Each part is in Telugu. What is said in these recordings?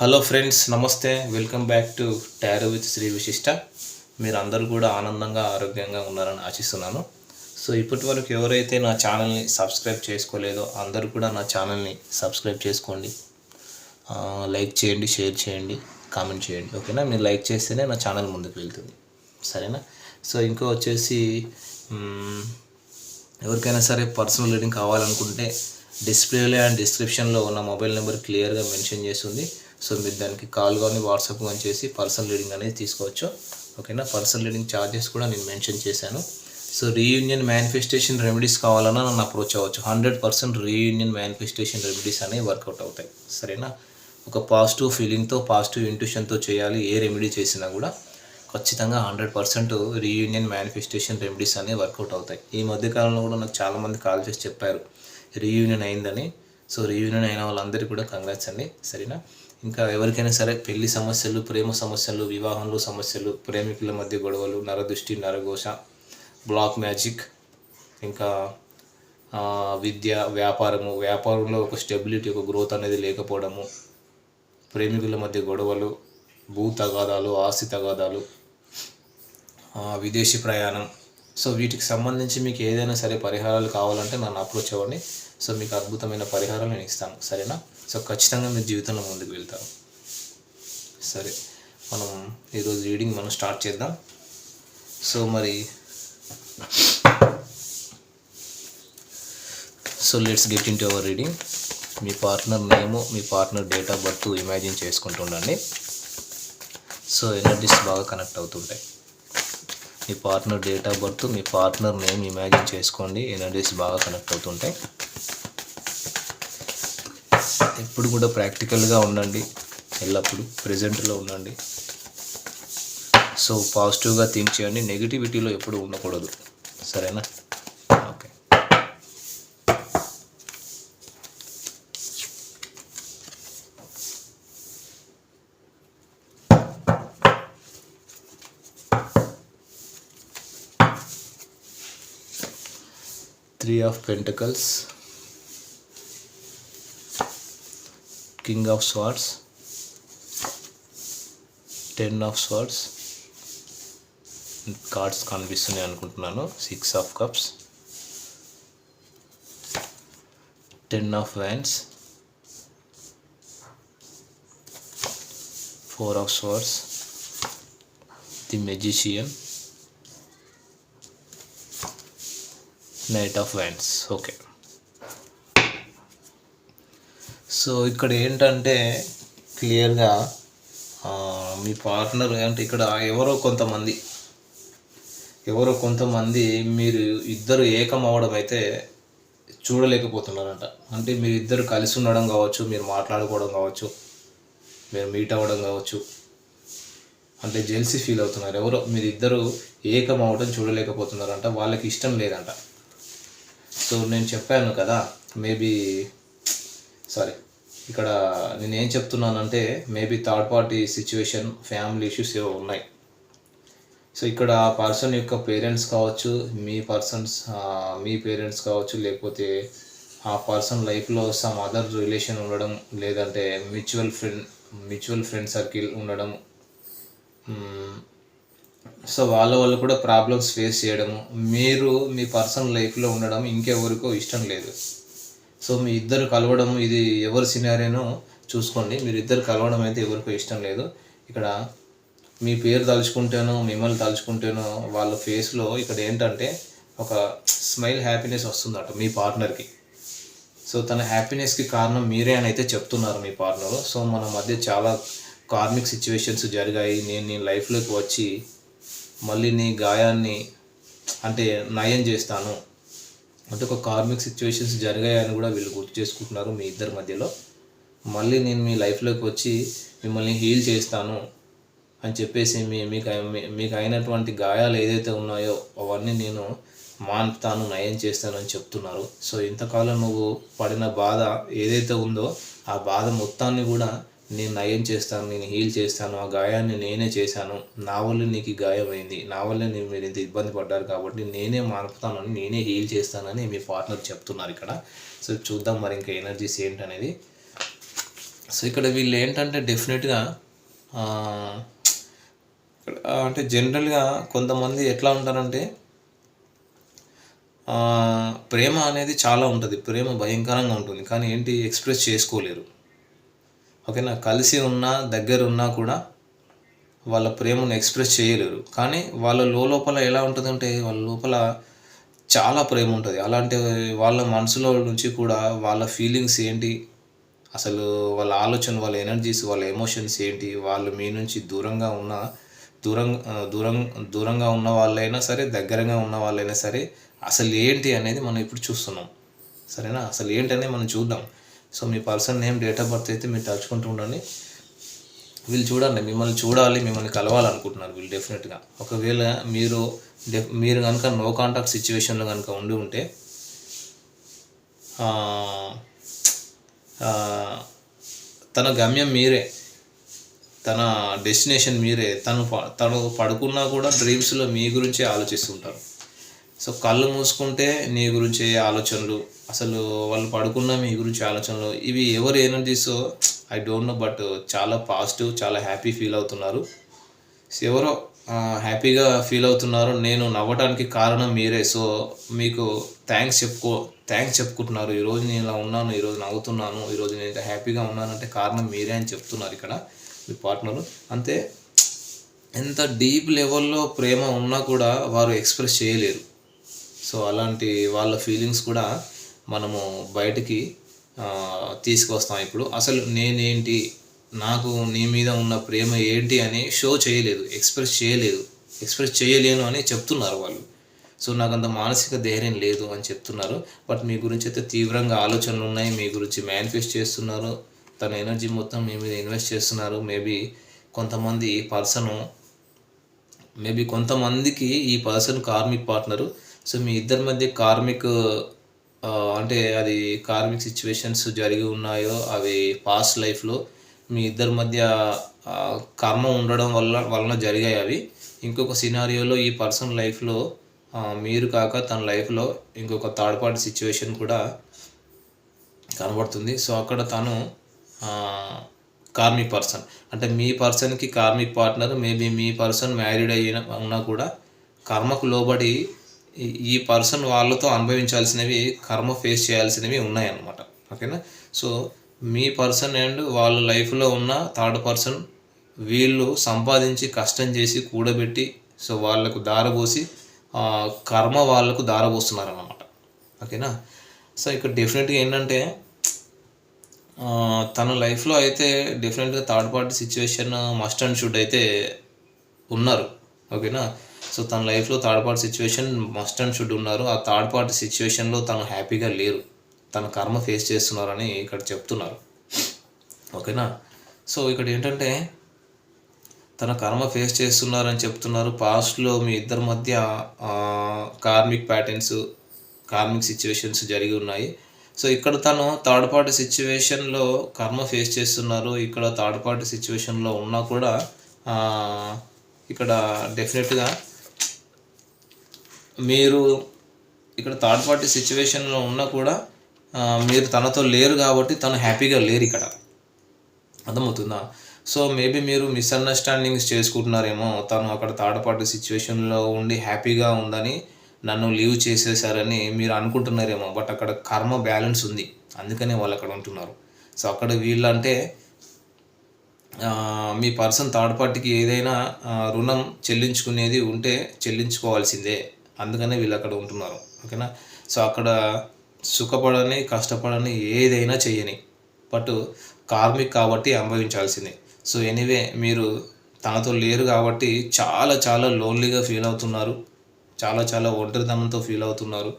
హలో ఫ్రెండ్స్ నమస్తే. Welcome back to tarot with Shri Vishishta మీరు అందరూ కూడా ఆనందంగా ఆరోగ్యంగా ఉన్నారని ఆశిస్తున్నాను. సో ఇప్పటి వరకు ఎవరైతే నా ఛానల్ని సబ్స్క్రైబ్ చేసుకోలేదో అందరూ కూడా నా ఛానల్ని సబ్స్క్రైబ్ చేసుకోండి. లైక్ చేయండి షేర్ చేయండి కామెంట్ చేయండి. ఓకేనా? మీరు లైక్ చేస్తేనే నా ఛానల్ ముందుకు వెళ్తుంది. సరేనా? సో ఇంకో వచ్చేసి ఎవరికైనా సరే పర్సనల్ రీడింగ్ కావాలనుకుంటే డిస్ప్లేలో అండ్ డిస్క్రిప్షన్లో ఉన్న మొబైల్ నెంబర్ క్లియర్గా మెన్షన్ చేస్తుంది. సో మీరు దానికి కాల్ కానీ వాట్సాప్ కానీ చేసి పర్సనల్ రీడింగ్ అనేది తీసుకోవచ్చు. ఓకేనా? పర్సనల్ రీడింగ్ ఛార్జెస్ కూడా నేను మెన్షన్ చేశాను. సో రీయూనియన్ మేనిఫెస్టేషన్ రెమెడీస్ కావాలన్నా నన్ను అప్రోచ్ అవ్వచ్చు. Hundred percent reunion manifestation remedies అనేవి వర్కౌట్ అవుతాయి. సరేనా? ఒక పాజిటివ్ ఫీలింగ్తో పాజిటివ్ ఇంట్యూషన్తో చేయాలి ఏ రెమెడీ చేసినా కూడా ఖచ్చితంగా hundred percent reunion manifestation remedies అనేవి వర్కౌట్ అవుతాయి. ఈ మధ్యకాలంలో కూడా నాకు చాలామంది కాల్ చేసి చెప్పారు. రీయూనియన్ అయిందని. సో రీయూనియన్ అయిన వాళ్ళందరికీ కూడా కంగ్రాట్స్ అండి. సరేనా? ఇంకా ఎవరికైనా సరే పెళ్ళి సమస్యలు ప్రేమ సమస్యలు వివాహంలో సమస్యలు ప్రేమికుల మధ్య గొడవలు నరదృష్టి నరఘోష బ్లాక్ మ్యాజిక్ ఇంకా విద్య వ్యాపారము వ్యాపారంలో ఒక స్టెబిలిటీ ఒక గ్రోత్ అనేది లేకపోవడము ప్రేమికుల మధ్య గొడవలు భూ తగాదాలు ఆస్తి తగాదాలు విదేశీ ప్రయాణం. సో వీటికి సంబంధించి మీకు ఏదైనా సరే పరిహారాలు కావాలంటే నన్ను అప్రోచ్ అవ్వండి. సో మీకు అద్భుతమైన పరిహారం నేను ఇస్తాను. సరేనా? సో ఖచ్చితంగా మీరు జీవితంలో ముందుకు వెళ్తారు. సరే మనం ఈరోజు రీడింగ్ మనం స్టార్ట్ చేద్దాం. సో మరి so let's get in to our reading me partner name me partner date of birth imagine చేసుకుంటూ ఉండండి సో ఎనర్జీస్ బాగా కనెక్ట్ అవుతుంటాయి. మీ పార్ట్నర్ డేట్ ఆఫ్ బర్త్ మీ పార్ట్నర్ నేమ్ ఇమాజిన్ చేసుకోండి ఎనర్జీస్ బాగా కనెక్ట్ అవుతుంటాయి. ఎప్పుడు కూడా ప్రాక్టికల్గా ఉండండి. ఎల్లప్పుడూ ప్రజెంట్లో ఉండండి. సో పాజిటివ్గా థింక్ చేయండి. నెగిటివిటీలో ఎప్పుడు ఉండకూడదు. సరేనా? Okay. Three of pentacles king of swords ten of swords cards కనిపిస్తున్నాయి అనుకుంటున్నాను six of cups ten of wands four of swords the magician knight of wands okay so ఇక్కడ ఏంటంటే క్లియర్గా మీ పార్ట్నర్ అంటే ఇక్కడ ఎవరో కొంతమంది ఎవరో కొంతమంది మీరు ఇద్దరు ఏకం అవ్వడం అయితే చూడలేకపోతున్నారంట. అంటే మీరు ఇద్దరు కలిసి ఉండడం కావచ్చు మీరు మాట్లాడుకోవడం కావచ్చు మీరు మీట్ అవ్వడం కావచ్చు అంటే జెల్సీ ఫీల్ అవుతున్నారు. ఎవరో మీరు ఇద్దరు ఏకం అవ్వడం చూడలేకపోతున్నారంట వాళ్ళకి ఇష్టం లేదంట. సో నేను చెప్పాను కదా మేబీ సారీ. ఇక్కడ నేను ఏం చెప్తున్నానంటే maybe third party situation family issues ఏవో ఉన్నాయి. సో ఇక్కడ ఆ పర్సన్ యొక్క పేరెంట్స్ కావచ్చు మీ పర్సన్స్ మీ పేరెంట్స్ కావచ్చు లేకపోతే ఆ పర్సన్ లైఫ్లో సమ్ అదర్ రిలేషన్ ఉండడం లేదంటే mutual friend mutual friend circle ఉండడం సో వాళ్ళ వాళ్ళు కూడా ప్రాబ్లమ్స్ ఫేస్ చేయడము. మీరు మీ పర్సనల్ లైఫ్లో ఉండడం ఇంకెవరికో ఇష్టం లేదు. సో మీ ఇద్దరు కలవడం ఇది ఎవరి సినారేనో చూసుకోండి. మీరు ఇద్దరు కలవడం అయితే ఎవరికో ఇష్టం లేదు. ఇక్కడ మీ పేరు తలుచుకుంటేనో మిమ్మల్ని తలుచుకుంటేనో వాళ్ళ ఫేస్లో ఇక్కడ ఏంటంటే ఒక స్మైల్ హ్యాపీనెస్ వస్తుందట మీ పార్ట్నర్కి సో తన హ్యాపీనెస్కి కారణం మీరే అని అయితే చెప్తున్నారు మీ పార్ట్నర్ సో మన మధ్య చాలా కార్మిక్ సిచ్యువేషన్స్ జరిగాయి. నేను నీ లైఫ్లోకి వచ్చి మళ్ళీ నీ గాయాన్ని అంటే నయం చేస్తాను. అంటే ఒక కార్మిక్ సిచ్యువేషన్స్ జరిగాయని కూడా వీళ్ళు గుర్తు చేసుకుంటున్నారు మీ ఇద్దరి మధ్యలో. మళ్ళీ నేను మీ లైఫ్లోకి వచ్చి మిమ్మల్ని హీల్ చేస్తాను అని చెప్పేసి మీ మీకు మీకు అయినటువంటి గాయాలు ఏదైతే ఉన్నాయో అవన్నీ నేను మాన్పుతాను నయం చేస్తాను అని చెప్తున్నారు. సో ఇంతకాలం నువ్వు పడిన బాధ ఏదైతే ఉందో ఆ బాధ మొత్తాన్ని కూడా నేను నయం చేస్తాను నేను హీల్ చేస్తాను ఆ గాయాన్ని నేనే చేశాను నా వల్ల నీకు గాయమైంది గాయం అయింది నా వల్ల నేను మీరు ఇంత ఇబ్బంది పడ్డారు కాబట్టి నేనే మానుపుతానని నేనే హీల్ చేస్తానని మీ పార్ట్నర్ చెప్తున్నారు ఇక్కడ. సో చూద్దాం మరి ఇంకా ఎనర్జీస్ ఏంటనేది. సో ఇక్కడ వీళ్ళు ఏంటంటే డెఫినెట్గా అంటే జనరల్గా కొంతమంది ఎట్లా ఉంటారంటే ప్రేమ అనేది చాలా ఉంటుంది ప్రేమ భయంకరంగా ఉంటుంది కానీ ఏంటి ఎక్స్ప్రెస్ చేసుకోలేరు. ఓకేనా? కలిసి ఉన్నా దగ్గర ఉన్నా కూడా వాళ్ళ ప్రేమను ఎక్స్ప్రెస్ చేయలేరు. కానీ వాళ్ళ లోపల ఎలా ఉంటుందంటే వాళ్ళ లోపల చాలా ప్రేమ ఉంటుంది. అలాంటి వాళ్ళ మనసులో నుంచి కూడా వాళ్ళ ఫీలింగ్స్ ఏంటి? అసలు వాళ్ళ ఆలోచన వాళ్ళ ఎనర్జీస్ వాళ్ళ ఎమోషన్స్ ఏంటి? వాళ్ళు మీ నుంచి దూరంగా ఉన్న దూరం దూరం దూరంగా ఉన్న వాళ్ళైనా సరే దగ్గరగా ఉన్న వాళ్ళైనా సరే అసలు ఏంటి అనేది మనం ఇప్పుడు చూస్తున్నాం. సరేనా? అసలు ఏంటి అనేది మనం చూద్దాం. So me person name date of birth అయితే మీరు తలుచుకుంటూ ఉండండి. వీళ్ళు చూడండి మిమ్మల్ని చూడాలి మిమ్మల్ని కలవాలనుకుంటున్నారు వీళ్ళు డెఫినెట్గా ఒకవేళ మీరు డెఫ్ మీరు కనుక నో కాంటాక్ట్ సిచ్యువేషన్లో కనుక ఉండి ఉంటే తన గమ్యం మీరే తన డెస్టినేషన్ మీరే తను తను పడుకున్నా కూడా డ్రీమ్స్లో మీ గురించి ఆలోచిస్తుంటారు. సో కళ్ళు మూసుకుంటే నీ గురించి ఆలోచనలు అసలు వాళ్ళు పడుకున్న మీ గురించి ఆలోచనలు ఇవి ఎవరు energies I don't know but చాలా పాజిటివ్ చాలా హ్యాపీ ఫీల్ అవుతున్నారు. సో ఎవరో హ్యాపీగా ఫీల్ అవుతున్నారు నేను నవ్వడానికి కారణం మీరే. సో మీకు థ్యాంక్స్ చెప్పుకో థ్యాంక్స్ చెప్పుకుంటున్నారు. ఈరోజు నేను ఇలా ఉన్నాను ఈరోజు నవ్వుతున్నాను ఈరోజు నేను ఇంత హ్యాపీగా ఉన్నానంటే కారణం మీరే అని చెప్తున్నారు ఇక్కడ మీ పార్ట్నర్ అంతే ఎంత డీప్ లెవెల్లో ప్రేమ ఉన్నా కూడా వారు ఎక్స్ప్రెస్ చేయలేరు. సో అలాంటి వాళ్ళ ఫీలింగ్స్ కూడా మనము బయటికి తీసుకొస్తాం ఇప్పుడు. అసలు నేనేంటి? నాకు నీ మీద ఉన్న ప్రేమ ఏంటి అని షో చేయలేదు ఎక్స్ప్రెస్ చేయలేదు ఎక్స్ప్రెస్ చేయలేను అని చెప్తున్నారు వాళ్ళు. సో నాకు అంత మానసిక ధైర్యం లేదు అని చెప్తున్నారు. బట్ మీ గురించి అయితే తీవ్రంగా ఆలోచనలు ఉన్నాయి మీ గురించి మేనిఫెస్ట్ చేస్తున్నారు. తన ఎనర్జీ మొత్తం మీ మీద ఇన్వెస్ట్ చేస్తున్నారు. మేబీ కొంతమంది పర్సను మేబీ కొంతమందికి ఈ పర్సన్ కార్మిక్ పార్ట్నరు సో మీ ఇద్దరి మధ్య కార్మిక్ అంటే అది కార్మిక్ సిచ్యువేషన్స్ జరిగి ఉన్నాయో అవి పాస్ట్ లైఫ్లో మీ ఇద్దరి మధ్య కర్మ ఉండడం వల్ల వలన జరిగాయి అవి. ఇంకొక సినారియోలో ఈ పర్సన్ లైఫ్లో మీరు కాక తన లైఫ్లో ఇంకొక థర్డ్ పార్టీ సిచ్యువేషన్ కూడా కనబడుతుంది. సో అక్కడ తను కార్మిక్ పర్సన్ అంటే మీ పర్సన్కి కార్మిక్ పార్ట్నర్ మేబీ మీ పర్సన్ మ్యారీడ్ అయిన ఉన్నా కూడా కర్మకు లోబడి ఈ- ఈ పర్సన్ వాళ్ళతో అనుభవించాల్సినవి కర్మ ఫేస్ చేయాల్సినవి ఉన్నాయన్నమాట. ఓకేనా? సో మీ పర్సన్ అండ్ వాళ్ళ లైఫ్లో ఉన్న థర్డ్ పర్సన్ వీళ్ళు సంపాదించి కష్టం చేసి కూడబెట్టి సో వాళ్ళకు దారబోసి కర్మ వాళ్ళకు దారబోస్తున్నారు అనమాట ఓకేనా? సో ఇక్కడ డెఫినెట్గా ఏంటంటే తన లైఫ్లో అయితే డెఫినెట్గా third party situation must and should అయితే ఉన్నారు. ఓకేనా? సో తన లైఫ్లో third party situation must and should ఉన్నారు. ఆ థర్డ్ పార్టీ సిచ్యువేషన్లో తను హ్యాపీగా లేరు. తన కర్మ ఫేస్ చేస్తున్నారని ఇక్కడ చెప్తున్నారు. ఓకేనా? సో ఇక్కడ ఏంటంటే తన కర్మ ఫేస్ చేస్తున్నారని చెప్తున్నారు. పాస్ట్లో మీ ఇద్దరి మధ్య కార్మిక్ ప్యాటర్న్స్ కార్మిక్ సిచ్యువేషన్స్ జరిగి ఉన్నాయి. సో ఇక్కడ తను థర్డ్ పార్టీ సిచ్యువేషన్లో కర్మ ఫేస్ చేస్తున్నారు. ఇక్కడ థర్డ్ పార్టీ సిచ్యువేషన్లో ఉన్నా కూడా ఇక్కడ డెఫినెట్గా మీరు ఇక్కడ థర్డ్ పార్టీ సిచ్యువేషన్లో ఉన్నా కూడా మీరు తనతో లేరు కాబట్టి తను హ్యాపీగా లేరు ఇక్కడ. అర్థమవుతుందా? సో మేబీ మీరు మిస్అండర్స్టాండింగ్స్ చేసుకుంటున్నారేమో తను అక్కడ థర్డ్ పార్టీ సిచ్యువేషన్లో ఉండి హ్యాపీగా ఉందని నన్ను లీవ్ చేసేసారని మీరు అనుకుంటున్నారేమో బట్ అక్కడ కర్మ బ్యాలెన్స్ ఉంది. అందుకనే వాళ్ళు అక్కడ ఉంటున్నారు. సో అక్కడ వీళ్ళంటే మీ పర్సన్ థర్డ్ పార్టీకి ఏదైనా రుణం చెల్లించుకునేది ఉంటే చెల్లించుకోవాల్సిందే. అందుకనే వీళ్ళు అక్కడ ఉంటున్నారు ఓకేనా? సో అక్కడ సుఖపడని కష్టపడని ఏదైనా చేయని బట్ కార్మిక్ కాబట్టి అనుభవించాల్సిందే. సో ఎనీవే మీరు తనతో లేరు కాబట్టి చాలా చాలా లోన్లీగా ఫీల్ అవుతున్నారు. చాలా చాలా ఒంటరితనంతో ఫీల్ అవుతున్నారు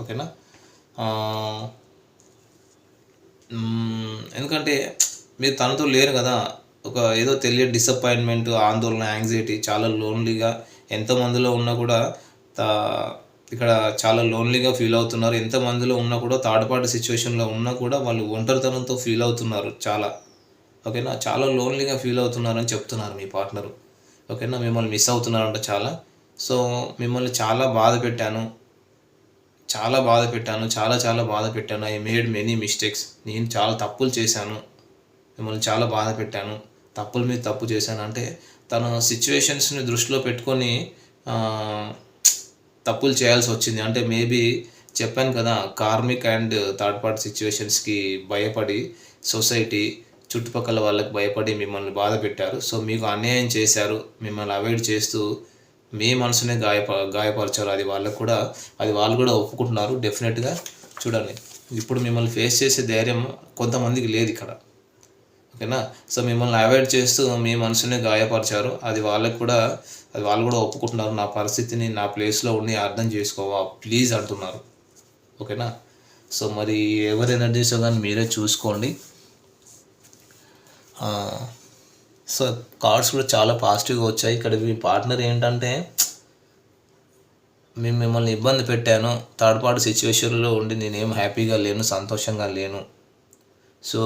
ఓకేనా? ఎందుకంటే మీరు తనతో లేరు కదా. ఒక ఏదో తెలియని డిసప్పాయింట్మెంట్ ఆందోళన యాంగ్జైటీ చాలా లోన్లీగా ఎంతమందిలో ఉన్నా కూడా ఇక్కడ చాలా లోన్లీగా ఫీల్ అవుతున్నారు. ఎంతమందిలో ఉన్నా కూడా థర్డ్ పార్టీ సిచ్యువేషన్లో ఉన్నా కూడా వాళ్ళు ఒంటరితనంతో ఫీల్ అవుతున్నారు చాలా. ఓకేనా? చాలా లోన్లీగా ఫీల్ అవుతున్నారని చెప్తున్నారు మీ పార్ట్నరు ఓకేనా? మిమ్మల్ని మిస్ అవుతున్నారంట చాలా. సో మిమ్మల్ని చాలా బాధ పెట్టాను. చాలా బాధ పెట్టాను. చాలా చాలా బాధ పెట్టాను. ఐ మేడ్ మెనీ మిస్టేక్స్ నేను చాలా తప్పులు చేశాను. మిమ్మల్ని చాలా బాధ పెట్టాను. తప్పుల మీద తప్పు చేశాను. అంటే తన సిచ్యువేషన్స్ని దృష్టిలో పెట్టుకొని తప్పులు చేయాల్సి వచ్చింది. అంటే మేబీ చెప్పాను కదా కార్మిక్ అండ్ థర్డ్ పార్టీ సిచ్యువేషన్స్కి భయపడి సొసైటీ చుట్టుపక్కల వాళ్ళకి భయపడి మిమ్మల్ని బాధ పెట్టారు. సో మీకు అన్యాయం చేశారు. మిమ్మల్ని అవాయిడ్ చేస్తూ మీ మనసునే గాయప గాయపరిచారు. అది వాళ్ళకు కూడా అది వాళ్ళు కూడా ఒప్పుకుంటున్నారు. డెఫినెట్గా చూడండి. ఇప్పుడు మిమ్మల్ని ఫేస్ చేసే ధైర్యం కొంతమందికి లేదు ఇక్కడ. ఓకేనా? సో మిమ్మల్ని అవాయిడ్ చేస్తూ మీ మనసునే గాయపరిచారు. అది వాళ్ళకు కూడా అది వాళ్ళు కూడా ఒప్పుకుంటున్నారు. నా పరిస్థితిని నా ప్లేస్లో ఉండి అర్థం చేసుకోవా? ప్లీజ్ అంటున్నారు. ఓకేనా? సో మరి ఎవరైనా ఎనర్జీస్ కానీ మీరే చూసుకోండి. సో కార్డ్స్ కూడా చాలా పాజిటివ్గా వచ్చాయి. ఇక్కడ మీ పార్ట్నర్ ఏంటంటే మేము మిమ్మల్ని ఇబ్బంది పెట్టాను. థర్డ్ పార్టీ సిచ్యువేషన్లో ఉండి నేనేం హ్యాపీగా లేను సంతోషంగా లేను. సో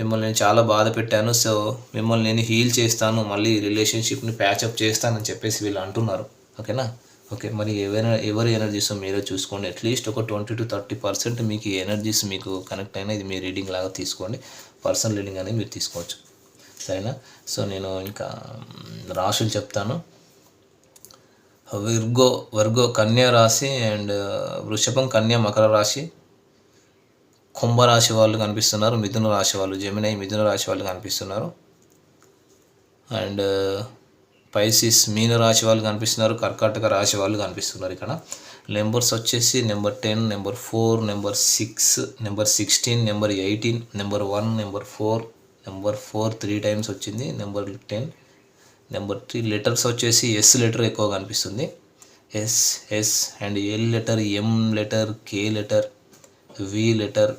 మిమ్మల్ని నేను చాలా బాధ పెట్టాను. సో మిమ్మల్ని నేను హీల్ చేస్తాను. మళ్ళీ రిలేషన్షిప్ని ప్యాచప్ చేస్తానని చెప్పేసి వీళ్ళు అంటున్నారు. ఓకేనా? ఓకే మరి ఎవరైనా ఎవరి ఎనర్జీస్ మీరే చూసుకోండి. అట్లీస్ట్ ఒక ట్వంటీ టు థర్టీ పర్సెంట్ మీకు ఈ ఎనర్జీస్ మీకు కనెక్ట్ అయినా ఇది మీ రీడింగ్ లాగా తీసుకోండి. పర్సనల్ రీడింగ్ అనేది మీరు తీసుకోవచ్చు. సరేనా? సో నేను ఇంకా రాశులు చెప్తాను. విర్గో వర్గో కన్యా రాశి అండ్ వృషభం కన్యా మకర రాశి. కుంభరాశి వాళ్ళు కనిపిస్తున్నారు మిథున రాశి వాళ్ళు జమినై మిథున రాశి వాళ్ళు కనిపిస్తున్నారు. అండ్ పైసిస్ మీన రాశి వాళ్ళు కనిపిస్తున్నారు కర్కాటక రాశి వాళ్ళు కనిపిస్తున్నారు ఇక్కడ. నెంబర్స్ వచ్చేసి number ten number four number six number sixteen number eighteen number one number four number four three times వచ్చింది number ten number three letters వచ్చేసి ఎస్ లెటర్ ఎక్కువ కనిపిస్తుంది. S S and L letter M letter K letter V letter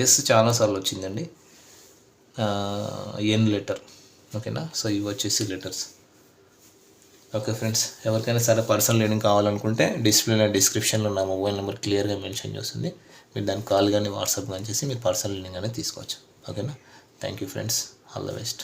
S చాలాసార్లు వచ్చిందండి. ఎన్ లెటర్ ఓకేనా? సో ఇవి వచ్చేసి లెటర్స్. ఓకే ఫ్రెండ్స్ ఎవరికైనా సరే పర్సనల్ రీడింగ్ కావాలనుకుంటే డిస్ప్లేలో డిస్క్రిప్షన్లో నా మొబైల్ నెంబర్ క్లియర్గా మెన్షన్ చేస్తుంది. మీరు దాన్ని కాల్ కానీ వాట్సాప్ కానీ చేసి మీరు పర్సనల్ రీడింగ్ అనేది తీసుకోవచ్చు. ఓకేనా? Thank you friends. All the best.